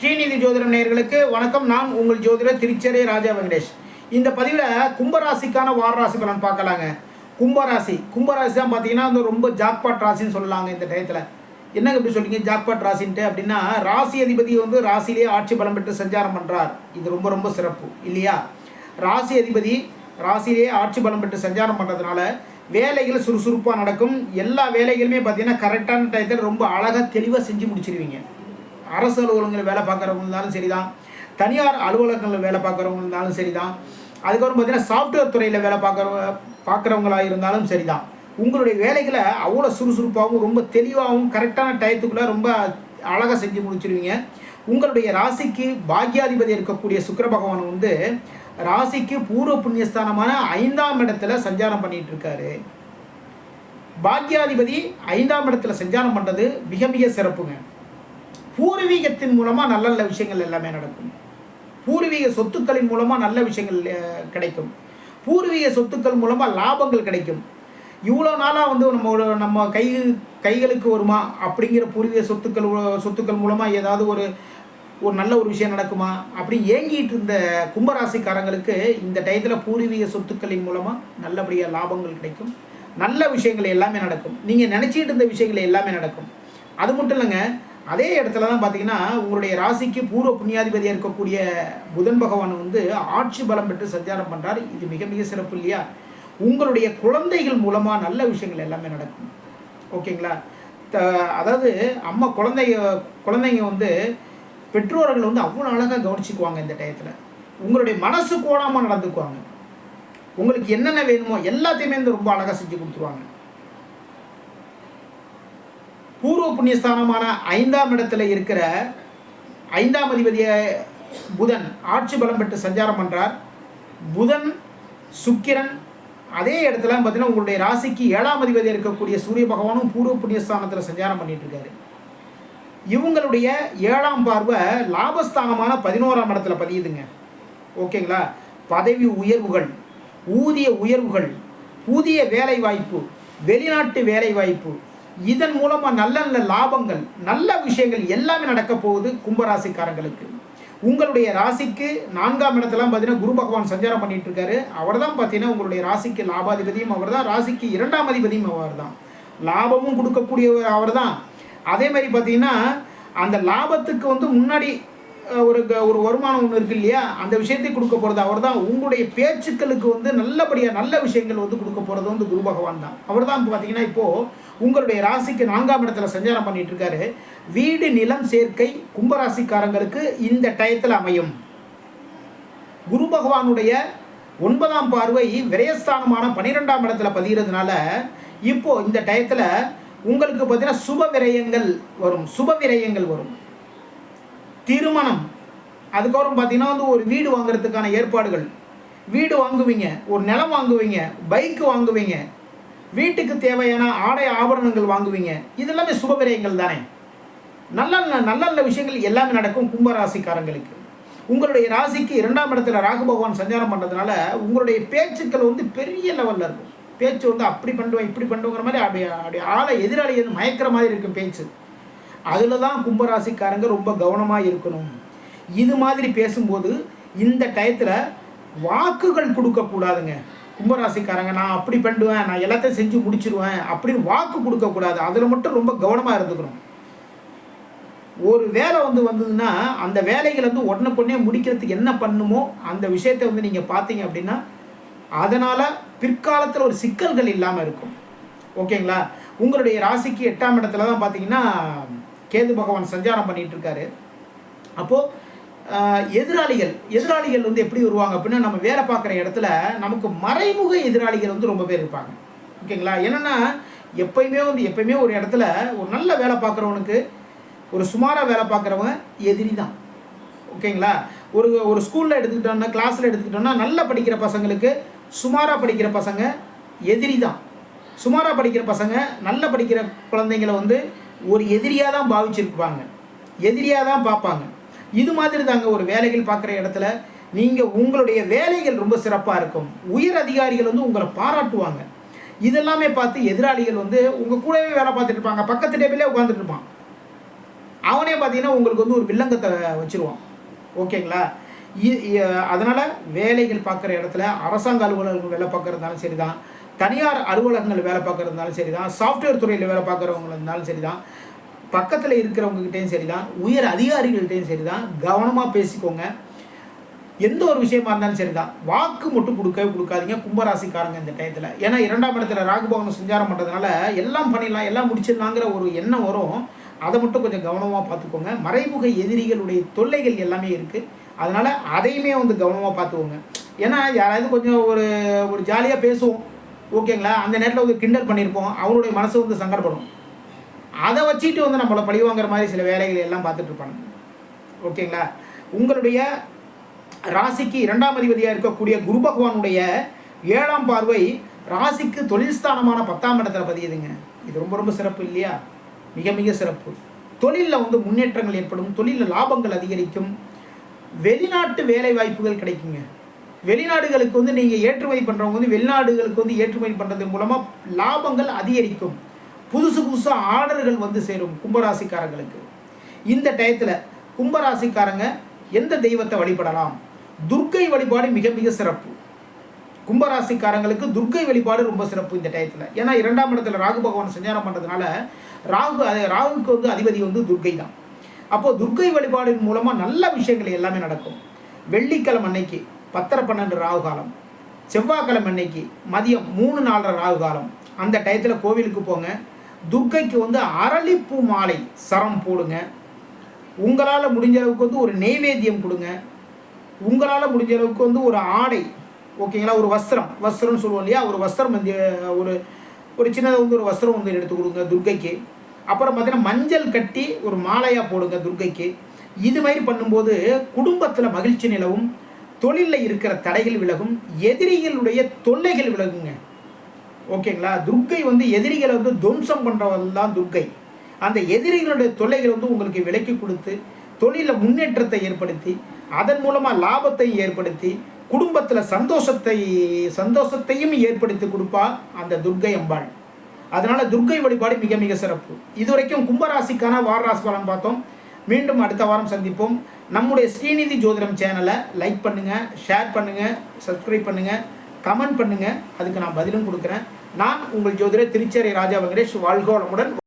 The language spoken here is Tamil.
ஸ்ரீநிதி ஜோதிடம் நேயர்களுக்கு வணக்கம். நான் உங்கள் ஜோதிடர் திருச்சேரி ராஜா வெங்கடேஷ். இந்த பதிவில் கும்பராசிக்கான வார ராசி பலன் பார்க்கலாங்க. கும்பராசி. கும்பராசி தான் பார்த்தீங்கன்னா வந்து ரொம்ப ஜாக்பாட் ராசின்னு சொல்லலாங்க இந்த டயத்தில். என்னங்க இப்படி சொல்லிங்க ஜாக்பாட் ராசின்ட்டு அப்படின்னா ராசி அதிபதி வந்து ராசியிலேயே ஆட்சி பலம் பெற்று சஞ்சாரம் பண்ணுறார் இது ரொம்ப ரொம்ப சிறப்பு. இல்லையா? ராசி அதிபதி ராசியிலேயே ஆட்சி பலம் பெற்று சஞ்சாரம் பண்ணுறதுனால வேலைகள் சுறுசுறுப்பாக நடக்கும். எல்லா வேலைகளுமே பார்த்தீங்கன்னா கரெக்டான டயத்தில் ரொம்ப அழகாக தெளிவாக செஞ்சு முடிச்சிருவீங்க. அரசு அலுவலகங்களில் வேலை பார்க்குறவங்க இருந்தாலும் சரிதான். தனியார் அலுவலகங்களில் வேலை பார்க்குறவங்க இருந்தாலும் சரிதான். அதுக்கப்புறம் பார்த்தீங்கன்னா சாஃப்ட்வேர் துறையில் வேலை பார்க்குறவங்க பார்க்குறவங்களாக இருந்தாலும் சரிதான். உங்களுடைய வேலைகளை அவ்வளோ சுறுசுறுப்பாகவும் ரொம்ப தெளிவாகவும் கரெக்டான டயத்துக்குள்ளே ரொம்ப அழகாக செஞ்சு முடிச்சிருவீங்க. உங்களுடைய ராசிக்கு பாக்யாதிபதி இருக்கக்கூடிய சுக்கிர பகவான் வந்து ராசிக்கு பூர்வ புண்ணியஸ்தானமான ஐந்தாம் இடத்துல சஞ்சாரம் பண்ணிட்டு இருக்காரு. பாக்யாதிபதி ஐந்தாம் இடத்துல சஞ்சாரம் பண்ணுறது மிக மிக சிறப்புங்க. பூர்வீகத்தின் மூலமாக நல்ல நல்ல விஷயங்கள் எல்லாமே நடக்கும். பூர்வீக சொத்துக்களின் மூலமாக நல்ல விஷயங்கள் கிடைக்கும். பூர்வீக சொத்துக்கள் மூலமாக லாபங்கள் கிடைக்கும். இவ்வளோ நாளாக வந்து நம்ம நம்ம கை கைகளுக்கு வருமா? அப்படிங்கிற பூர்வீக சொத்துக்கள் சொத்துக்கள் மூலமாக ஏதாவது ஒரு ஒரு நல்ல ஒரு விஷயம் நடக்குமா? அப்படி ஏங்கிட்டு இருந்த கும்பராசிக்காரங்களுக்கு இந்த டயத்தில் பூர்வீக சொத்துக்களின் மூலமாக நல்லபடியாக லாபங்கள் கிடைக்கும். நல்ல விஷயங்கள் எல்லாமே நடக்கும். நீங்கள் நினச்சிட்டு இருந்த விஷயங்கள் எல்லாமே நடக்கும். அது மட்டும் இல்லைங்க அதே இடத்துல தான் பார்த்தீங்கன்னா உங்களுடைய ராசிக்கு பூர்வ புண்ணியாதிபதியாக இருக்கக்கூடிய புதன் பகவான் வந்து ஆட்சி பலம் பெற்று சஞ்சாரம் பண்ணுறார் இது மிக மிக சிறப்பு இல்லையா? உங்களுடைய குழந்தைகள் மூலமாக நல்ல விஷயங்கள் எல்லாமே நடக்கும். ஓகேங்களா? த- அதாவது அம்மா குழந்தைய குழந்தைங்க வந்து பெற்றோர்கள் வந்து அவ்வளோ அழகாக கவனிச்சுக்குவாங்க இந்த டயத்தில். உங்களுடைய மனசு கோணாமல் நடந்துக்குவாங்க. உங்களுக்கு என்னென்ன வேணுமோ எல்லாத்தையுமே வந்து ரொம்ப அழகாக செஞ்சு கொடுத்துருவாங்க. பூர்வ புண்ணியஸ்தானமான ஐந்தாம் இடத்துல இருக்கிற ஐந்தாம் அதிபதிய புதன் ஆட்சி பலம் பெற்று சஞ்சாரம் பண்ணுறார் புதன் சுக்கிரன் அதே இடத்துல பார்த்தீங்கன்னா உங்களுடைய ராசிக்கு ஏழாம் அதிபதி இருக்கக்கூடிய சூரிய பகவானும் பூர்வ புண்ணியஸ்தானத்தில் சஞ்சாரம் பண்ணிட்டு இருக்காரு. இவங்களுடைய ஏழாம் பார்வை லாபஸ்தானமான பதினோராம் இடத்துல பதியுதுங்க. ஓகேங்களா? பதவி உயர்வுகள் ஊதிய உயர்வுகள் புதிய வேலை வாய்ப்பு வெளிநாட்டு வேலை வாய்ப்பு இதன் மூலமாக நல்ல நல்ல லாபங்கள் நல்ல விஷயங்கள் எல்லாமே நடக்க போகுது கும்பராசிக்காரங்களுக்கு. உங்களுடைய ராசிக்கு நான்காம் இடத்துலாம் பார்த்தீங்கன்னா குரு பகவான் சஞ்சாரம் பண்ணிட்டு இருக்காரு அவர் தான் பார்த்தீங்கன்னா உங்களுடைய ராசிக்கு லாபாதிபதியும் அவர் தான் ராசிக்கு இரண்டாம் அதிபதியும் அவர் தான் லாபமும் கொடுக்கக்கூடியவர் அவர் தான் அதே மாதிரி பார்த்தீங்கன்னா அந்த லாபத்துக்கு வந்து முன்னாடி ஒரு க- ஒரு வருமானம் ஒன்று இருக்கு இல்லையா? அந்த விஷயத்தை கொடுக்க போகிறது அவர் தான் உங்களுடைய பேச்சுக்களுக்கு வந்து நல்லபடியாக நல்ல விஷயங்கள் வந்து கொடுக்க போகிறது வந்து குரு பகவான் தான். அவர் தான் பார்த்தீங்கன்னா இப்போது உங்களுடைய ராசிக்கு நான்காம் இடத்துல சஞ்சாரம் பண்ணிட்டு இருக்காரு. வீடு நிலம் சேர்க்கை கும்பராசிக்காரங்களுக்கு இந்த டயத்தில் அமையும். குரு பகவானுடைய ஒன்பதாம் பார்வை விரயஸ்தானமான பன்னிரெண்டாம் இடத்துல பதிகிறதுனால இப்போது இந்த டயத்தில் உங்களுக்கு பார்த்தீங்கன்னா சுப விரயங்கள் வரும். சுப விரயங்கள் வரும். திருமணம். அதுக்கப்புறம் பார்த்தீங்கன்னா வந்து ஒரு வீடு வாங்குறதுக்கான ஏற்பாடுகள். வீடு வாங்குவீங்க ஒரு நிலம் வாங்குவீங்க பைக்கு வாங்குவீங்க வீட்டுக்கு தேவையான ஆடை ஆபரணங்கள் வாங்குவீங்க. இதெல்லாமே சுப விரயங்கள் தானே. நல்ல நல்ல நல்ல நல்ல விஷயங்கள் எல்லாமே நடக்கும் கும்பராசிக்காரங்களுக்கு. உங்களுடைய ராசிக்கு இரண்டாம் இடத்துல ராகு பகவான் சஞ்சாரம் பண்ணுறதுனால உங்களுடைய பேச்சுக்கள் வந்து பெரிய லெவலில் இருக்கும். பேச்சு வந்து அப்படி பண்ணுவேன் இப்படி பண்ணுங்கிற மாதிரி அப்படி அப்படி ஆளை எதிராளி எதுவும் மயக்கிற மாதிரி இருக்கும் பேச்சு. அதில் தான் கும்பராசிக்காரங்க ரொம்ப கவனமாக இருக்கணும். இது மாதிரி பேசும்போது இந்த டயத்தில் வாக்குகள் கொடுக்கக்கூடாதுங்க கும்பராசிக்காரங்க நான் அப்படி பண்ணுவேன் நான் எல்லாத்தையும் செஞ்சு முடிச்சிருவேன் அப்படின்னு வாக்கு கொடுக்கக்கூடாது அதில் மட்டும் ரொம்ப கவனமாக இருந்துக்கணும். ஒரு வேலை வந்து வந்ததுன்னா அந்த வேலைகளை வந்து உடனுக்குடனே முடிக்கிறதுக்கு என்ன பண்ணுமோ அந்த விஷயத்தை வந்து நீங்கள் பார்த்தீங்க அப்படின்னா அதனால் பிற்காலத்தில் ஒரு சிக்கல்கள் இல்லாமல் இருக்கும். ஓகேங்களா? உங்களுடைய ராசிக்கு எட்டாம் இடத்துல தான் பார்த்தீங்கன்னா கேது பகவான் சஞ்சாரம் பண்ணிட்டு இருக்காரு. அப்போது எதிராளிகள் எதிராளிகள் வந்து எப்படி வருவாங்க அப்படின்னா நம்ம வேலை பார்க்குற இடத்துல நமக்கு மறைமுக எதிராளிகள் வந்து ரொம்ப பேர் இருப்பாங்க. ஓகேங்களா? என்னென்னா எப்பயுமே வந்து எப்பயுமே ஒரு இடத்துல ஒரு நல்ல வேலை பார்க்குறவனுக்கு ஒரு சுமாராக வேலை பார்க்குறவங்க எதிரி தான். ஓகேங்களா? ஒரு ஒரு ஸ்கூலில் எடுத்துக்கிட்டோம்னா கிளாஸில் எடுத்துக்கிட்டோம்னா நல்லா படிக்கிற பசங்களுக்கு சுமாராக படிக்கிற பசங்க எதிரி தான். சுமாராக படிக்கிற பசங்க நல்லா படிக்கிற குழந்தைங்களை வந்து ஒரு எதிரியாக தான் பாவிச்சிருப்பாங்க. எதிரியாக தான் பார்ப்பாங்க. இது மாதிரி தாங்க ஒரு வேலைகள் பார்க்குற இடத்துல நீங்கள் உங்களுடைய வேலைகள் ரொம்ப சிறப்பாக இருக்கும். உயர் அதிகாரிகள் வந்து உங்களை பாராட்டுவாங்க. இதெல்லாமே பார்த்து எதிராளிகள் வந்து உங்கள் கூடவே வேலை பார்த்துட்டு இருப்பாங்க. பக்கத்து டேபிளே உட்காந்துட்டு இருப்பான். அவனே பார்த்தீங்கன்னா உங்களுக்கு வந்து ஒரு வில்லங்கத்தை வச்சுருவான். ஓகேங்களா? இ- வேலைகள் பார்க்குற இடத்துல அரசாங்க அலுவலர்கள் வேலை பார்க்கறதுனாலும் சரிதான். தனியார் அலுவலகங்கள் வேலை பார்க்கறந்தாலும் சரி தான் சாஃப்ட்வேர் துறையில் வேலை பார்க்குறவங்க இருந்தாலும் சரி தான் பக்கத்தில் இருக்கிறவங்ககிட்டையும் சரிதான். உயர் அதிகாரிகள்கிட்டையும் சரிதான். கவனமாக பேசிக்கோங்க. எந்த ஒரு விஷயமா இருந்தாலும் சரி தான் வாக்கு மட்டும் கொடுக்கவே கொடுக்காதீங்க கும்பராசிக்காரங்க இந்த டயத்தில் ஏன்னா இரண்டாம் இடத்துல ராகுபவன் சஞ்சாரம் பண்ணுறதுனால எல்லாம் பண்ணிடலாம் எல்லாம் முடிச்சிடலாங்கிற ஒரு எண்ணம் வரும். அதை மட்டும் கொஞ்சம் கவனமாக பார்த்துக்கோங்க. மறைமுக எதிரிகளுடைய தொல்லைகள் எல்லாமே இருக்குது அதனால் அதையுமே வந்து கவனமாக பார்த்துக்கோங்க. ஏன்னா யாராவது கொஞ்சம் ஒரு ஒரு ஜாலியாக பேசுவோம். ஓகேங்களா? அந்த நேரத்தில் வந்து கிண்டல் பண்ணியிருப்போம் அவருடைய மனசு வந்து சங்கடப்படும். அதை வச்சுட்டு வந்து நம்மளை பழிவாங்கிற மாதிரி சில வேலைகளை எல்லாம் பார்த்துட்டு இருப்பாங்க. ஓகேங்களா? உங்களுடைய ராசிக்கு இரண்டாம் அதிபதியாக இருக்கக்கூடிய குரு பகவானுடைய ஏழாம் பார்வை ராசிக்கு தொழில் ஸ்தானமான பத்தாம் இடத்துல பதியுதுங்க. இது ரொம்ப ரொம்ப சிறப்பு இல்லையா? மிக மிக சிறப்பு. தொழிலில் வந்து முன்னேற்றங்கள் ஏற்படும். தொழிலில் லாபங்கள் அதிகரிக்கும். வெளிநாட்டு வேலை வாய்ப்புகள் கிடைக்குங்க. வெளிநாடுகளுக்கு வந்து நீங்கள் ஏற்றுமதி பண்ணுறவங்க வந்து வெளிநாடுகளுக்கு வந்து ஏற்றுமதி பண்ணுறது மூலமாக லாபங்கள் அதிகரிக்கும். புதுசு புதுசாக ஆர்டர்கள் வந்து சேரும் கும்பராசிக்காரங்களுக்கு. இந்த டயத்தில் கும்பராசிக்காரங்க எந்த தெய்வத்தை வழிபடலாம்? துர்க்கை வழிபாடு மிக மிக சிறப்பு. கும்பராசிக்காரங்களுக்கு துர்க்கை வழிபாடு ரொம்ப சிறப்பு இந்த டயத்தில். ஏன்னா இரண்டாம் இடத்துல ராகு பகவான் சஞ்சாரம் பண்ணுறதுனால ராகு அது- ராகுக்கு வந்து அதிபதி வந்து துர்க்கை தான். அப்போது துர்க்கை வழிபாடின் மூலமாக நல்ல விஷயங்கள் எல்லாமே நடக்கும். வெள்ளிக்கிழமை அன்னைக்கு பத்தரை பன்னெண்டு ராகு காலம். செவ்வாய்க்கிழமை அன்னைக்கு மதியம் மூணு நாலரை ராகு காலம். அந்த டயத்தில் கோவிலுக்கு போங்க. துர்க்கைக்கு வந்து அரளிப்பூ மாலை சரம் போடுங்க. உங்களால் முடிஞ்ச அளவுக்கு வந்து ஒரு நெய்வேத்தியம் கொடுங்க. உங்களால் முடிஞ்ச அளவுக்கு வந்து ஒரு ஆடை ஓகேங்களா ஒரு வஸ்திரம். வஸ்திரம்னு சொல்லுவோம் இல்லையா? ஒரு வஸ்திரம் வந்து ஒரு ஒரு சின்னதாக வந்து ஒரு வஸ்திரம் வந்து எடுத்து கொடுங்க துர்க்கைக்கு அப்புறம் பார்த்தீங்கன்னா மஞ்சள் கட்டி ஒரு மாலையாக போடுங்க துர்க்கைக்கு இது மாதிரி பண்ணும்போது குடும்பத்தில் மகிழ்ச்சி நிலவும். தொழிலில் இருக்கிற தடைகள் விலகும் எதிரிகளுடைய தொல்லைகள் விலகுங்க. ஓகேங்களா? துர்க்கை வந்து எதிரிகளை வந்து துவம்சம் பண்ணுறவர்கள் தான் துர்க்கை. அந்த எதிரிகளுடைய தொல்லைகள் வந்து உங்களுக்கு விலக்கி கொடுத்து தொழிலில் முன்னேற்றத்தை ஏற்படுத்தி அதன் மூலமாக லாபத்தை ஏற்படுத்தி குடும்பத்தில் சந்தோஷத்தை சந்தோஷத்தையும் ஏற்படுத்தி கொடுப்பா அந்த துர்க்கை அம்பாள். அதனால் துர்க்கை வழிபாடு மிக மிக சிறப்பு. இதுவரைக்கும் கும்பராசிக்கான வாரராசி பலன் பார்த்தோம். மீண்டும் அடுத்த வாரம் சந்திப்போம். நம்முடைய ஸ்ரீநிதி ஜோதிடம் சேனலை லைக் பண்ணுங்கள் ஷேர் பண்ணுங்கள் சப்ஸ்கிரைப் பண்ணுங்கள் கமெண்ட் பண்ணுங்கள் அதுக்கு நான் பதிலும் கொடுக்குறேன். நான் உங்கள் ஜோதிடர் திருச்சேரி ராஜா வெங்கடேஷ் வாழ்கோளமுடன்